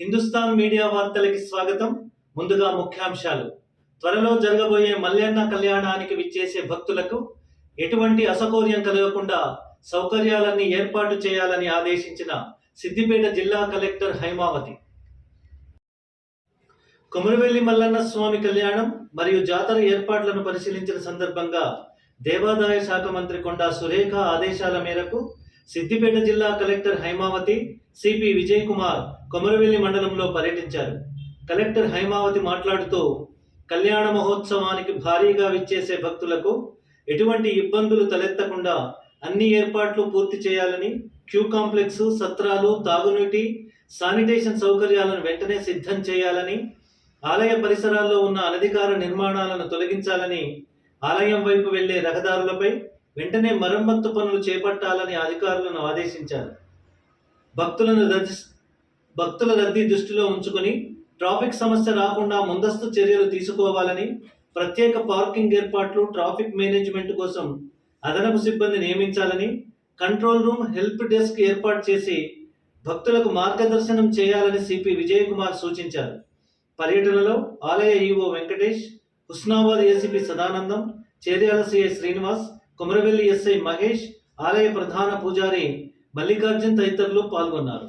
Hindustan media వార్తలకి స్వాగతం. ముందుగా ముఖ్యాంశాలు. త్వరలో జరగబోయే మల్లెన్న కళ్యాణానికి విచ్చేసే భక్తులకు ఎటువంటి అసౌకర్యం కలగకుండా సౌకర్యాలన్నీ ఏర్పాటు చేయాలని ఆదేశించిన సిద్దిపేట జిల్లా కలెక్టర్ హైమావతి. కొమరవెల్లి మల్లన్న స్వామి కళ్యాణం మరియు జాతర ఏర్పాట్లను పరిశీలించిన సందర్భంగా దేవాదాయ శాఖ మంత్రి కొండా సురేఖ ఆదేశాల మేరకు సిద్దిపేట జిల్లా కలెక్టర్ హైమావతి సిపి విజయ్ కుమార్ కొమరవెల్లి మండలంలో పర్యటించారు. కలెక్టర్ హైమావతి మాట్లాడుతూ కళ్యాణ మహోత్సవానికి భారీగా విచ్చేసే భక్తులకు ఎటువంటి ఇబ్బందులు తలెత్తకుండా అన్ని ఏర్పాట్లు పూర్తి చేయాలని క్యూ కాంప్లెక్స్ సత్రాలు తాగునీటి శానిటేషన్ సౌకర్యాలను వెంటనే సిద్ధం చేయాలని ఆలయ పరిసరాల్లో ఉన్న అనధికార నిర్మాణాలను తొలగించాలని ఆలయం వైపు వెళ్ళే రహదారులపై వెంటనే మరమ్మత్తు పనులు చేపట్టాలని అధికారులను ఆదేశించారు. భక్తులను రద్ది భక్తుల రద్దీ దృష్టిలో ఉంచుకుని ట్రాఫిక్ సమస్య రాకుండా ముందస్తు చర్యలు తీసుకోవాలని ప్రత్యేక పార్కింగ్ ఏర్పాట్లు ట్రాఫిక్ మేనేజ్మెంట్ కోసం అదనపు సిబ్బంది నియమించాలని కంట్రోల్ రూమ్ హెల్ప్ డెస్క్ ఏర్పాటు చేసి భక్తులకు మార్గదర్శనం చేయాలని సిపి విజయ్ కుమార్ సూచించారు. పర్యటనలో ఆలయ EO Venkatesh Husnabad ACP Sadanandam Cheryal CI Srinivas Komaravelli SI Mahesh ఆలయ ప్రధాన పూజారి మల్లికార్జున్ తదితరులు పాల్గొన్నారు.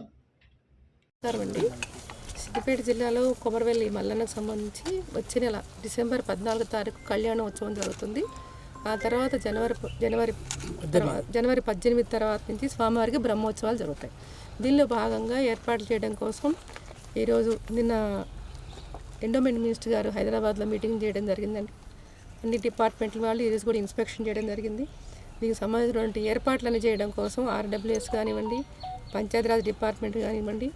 సిద్దిపేట జిల్లాలో కొమరవెల్లి మల్లన్నకు సంబంధించి వచ్చే నెల డిసెంబర్ పద్నాలుగో తారీఖు కళ్యాణోత్సవం జరుగుతుంది. ఆ తర్వాత జనవరి జనవరి తర్వాత జనవరి పద్దెనిమిది తర్వాత నుంచి స్వామివారికి బ్రహ్మోత్సవాలు జరుగుతాయి. దీనిలో భాగంగా ఏర్పాట్లు చేయడం కోసం ఈరోజు నిన్న ఎండోమెంట్ మినిస్టర్ గారు హైదరాబాద్లో మీటింగ్ చేయడం జరిగిందండి. అన్ని డిపార్ట్మెంట్ల వాళ్ళు ఈరోజు కూడా ఇన్స్పెక్షన్ చేయడం జరిగింది. దీనికి సంబంధించినటువంటి ఏర్పాట్లను చేయడం కోసం ఆర్డబ్ల్యూఎస్ కానివ్వండి పంచాయతీరాజ్ డిపార్ట్మెంట్ కానివ్వండి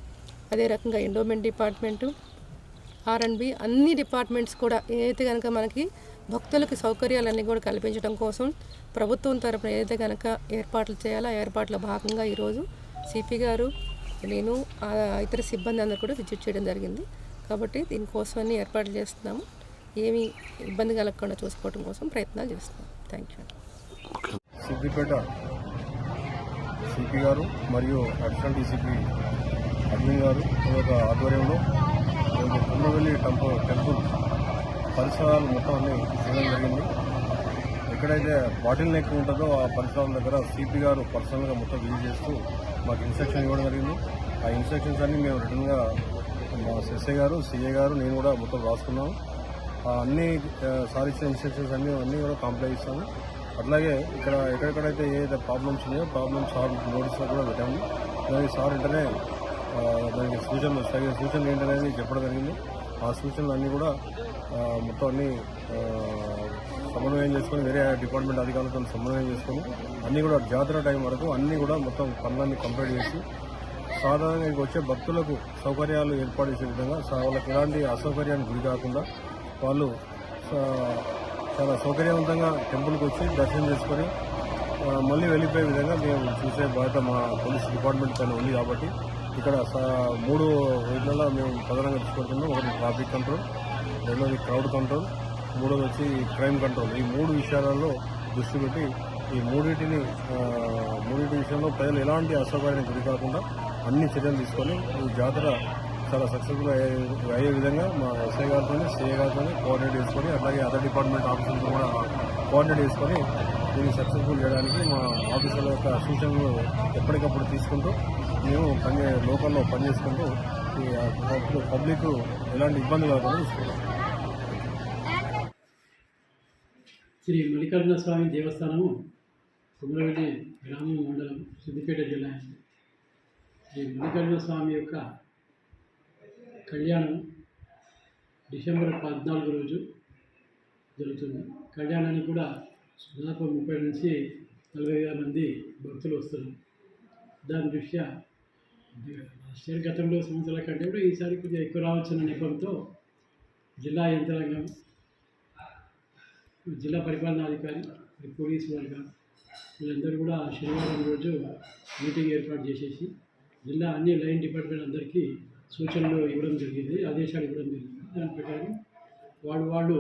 అదే రకంగా ఎండోమెంట్ డిపార్ట్మెంటు ఆర్ఎండ్బి అన్ని డిపార్ట్మెంట్స్ కూడా ఏదైతే కనుక మనకి భక్తులకు సౌకర్యాలన్నీ కూడా కల్పించడం కోసం ప్రభుత్వం తరపున ఏదైతే కనుక ఏర్పాట్లు చేయాలో ఆ ఏర్పాట్ల భాగంగా ఈరోజు సిపి గారు నేను ఇతర సిబ్బంది అందరూ కూడా విజిట్ చేయడం జరిగింది. కాబట్టి దీనికోసం అన్ని ఏర్పాట్లు చేస్తున్నాము. ఏమీ ఇబ్బంది కలగకుండా చూసుకోవడం కోసం ప్రయత్నాలు చేస్తున్నాం. థ్యాంక్ యూ సిద్దిపేట సిపి గారు మరియు అడిషనల్ డీసీపీ అడ్మిన్ గారు యొక్క ఆధ్వర్యంలో మేము కుమ్మవెల్లి టెంపుల్ టెంపుల్ పరిసరాలు మొత్తం అన్ని చేయడం జరిగింది. ఎక్కడైతే బాటిల్ నెక్ ఉంటుందో ఆ పరిసరాల దగ్గర సిపి గారు పర్సనల్గా మొత్తం విజిట్ చేస్తూ మాకు ఇన్స్ట్రక్షన్ ఇవ్వడం జరిగింది. ఆ ఇన్స్ట్రక్షన్స్ అన్ని మేము రిటర్న్గా మా ఎస్ఐ గారు సిఏ గారు నేను కూడా మొత్తం రాసుకున్నాము. అన్ని సారీస్ ఇన్స్ట్రక్షన్స్ అన్ని అన్నీ కూడా కంప్లైంట్ ఇస్తాము అట్లాగే ఇక్కడ ఎక్కడెక్కడైతే ఏదైతే ప్రాబ్లమ్స్ ఉన్నాయో ప్రాబ్లమ్స్ సార్ నోటీస్లో కూడా పెట్టాము. దానికి సార్ వెంటనే దానికి సూచనలు తగిన సూచనలు ఏంటనేది చెప్పడం జరిగింది. ఆ సూచనలు అన్నీ కూడా మొత్తం అన్ని సమన్వయం చేసుకొని వేరే డిపార్ట్మెంట్ అధికారులతో సమన్వయం చేసుకొని అన్నీ కూడా జాతర టైం వరకు అన్నీ కూడా మొత్తం పనులన్నీ కంప్లీట్ చేసి సాధారణంగా వచ్చే భక్తులకు సౌకర్యాలు ఏర్పాటు చేసే విధంగా వాళ్ళకి ఎలాంటి అసౌకర్యానికి గురి కాకుండా వాళ్ళు చాలా సౌకర్యవంతంగా టెంపుల్కి వచ్చి దర్శనం చేసుకొని మళ్ళీ వెళ్ళిపోయే విధంగా మేము చూసే బాధ్యత మా పోలీస్ డిపార్ట్మెంట్ పైన ఉంది కాబట్టి ఇక్కడ సా- మూడు వీటిలలో మేము ప్రధానంగా తీసుకుంటున్నాం ఒకటి ట్రాఫిక్ కంట్రోల్ రెండోది క్రౌడ్ కంట్రోల్ మూడోది వచ్చి క్రైమ్ కంట్రోల్. ఈ మూడు విషయాలలో దృష్టి పెట్టి ఈ మూడింటిని మూడింటి విషయంలో ప్రజలు ఎలాంటి అసౌకర్యానికి గురి కాకుండా అన్ని చర్యలు తీసుకొని ఈ జాతర చాలా సక్సెస్ఫుల్ అయ్యే అయ్యే విధంగా మా ఎస్ఐ గారితో సిఐ గారితో కోఆర్డినేట్ చేసుకొని అట్లాగే అదర్ డిపార్ట్మెంట్ ఆఫీసర్తో కూడా కోఆర్డినేట్ చేసుకొని దీన్ని సక్సెస్ఫుల్ చేయడానికి మా ఆఫీసర్ల యొక్క సూచనలు ఎప్పటికప్పుడు తీసుకుంటూ మేము పని లోకల్లో పనిచేసుకుంటూ ఈ పబ్లిక్- పబ్లిక్ ఎలాంటి ఇబ్బంది కాకుండా చూసుకుంటాం. శ్రీ మల్లికార్జున స్వామి దేవస్థానము కుమరవెల్లి గ్రామం మండలం సిద్దిపేట జిల్లా. శ్రీ మల్లికార్జున స్వామి యొక్క కళ్యాణం డిసెంబర్ పద్నాలుగు రోజు జరుగుతుంది. కళ్యాణానికి కూడా దాదాపు ముప్పై నుంచి నలభై వేల మంది భక్తులు వస్తారు. దాని దృష్ట్యా లాస్ట్ ఇయర్ గతంలో సంవత్సరాల కంటే కూడా ఈసారి కొద్దిగా ఎక్కువ రావచ్చున్న నెపంతో జిల్లా యంత్రాంగం జిల్లా పరిపాలనాధికారి మరి పోలీసు వర్గం వీళ్ళందరూ కూడా శనివారం రోజు మీటింగ్ ఏర్పాటు చేసేసి జిల్లా అన్ని లైన్ డిపార్ట్మెంట్ అందరికీ సూచనలు ఇవ్వడం జరిగింది ఆదేశాలు ఇవ్వడం జరిగింది. దాని ప్రకారం వాళ్ళు వాళ్ళు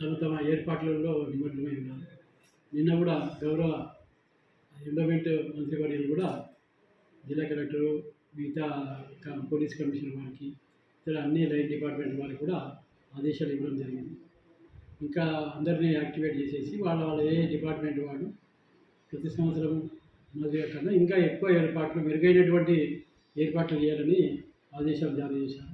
తమ తమ ఏర్పాట్లలో నిమగ్నమై ఉన్నారు. నిన్న కూడా గౌరవ ఎండోమెంట్ మంత్రివర్యులు కూడా జిల్లా కలెక్టరు మిగతా పోలీస్ కమిషనర్ వారికి ఇతర అన్ని లైన్ డిపార్ట్మెంట్ వారికి కూడా ఆదేశాలు ఇవ్వడం జరిగింది. ఇంకా అందరినీ యాక్టివేట్ చేసేసి వాళ్ళ వాళ్ళ ఏ డిపార్ట్మెంట్ వాడు ప్రతి సంవత్సరం కన్నా ఇంకా ఎక్కువ ఏర్పాట్లు మెరుగైనటువంటి ఏర్పాట్లు చేయాలని ఆదేశాలు జారీ చేశారు.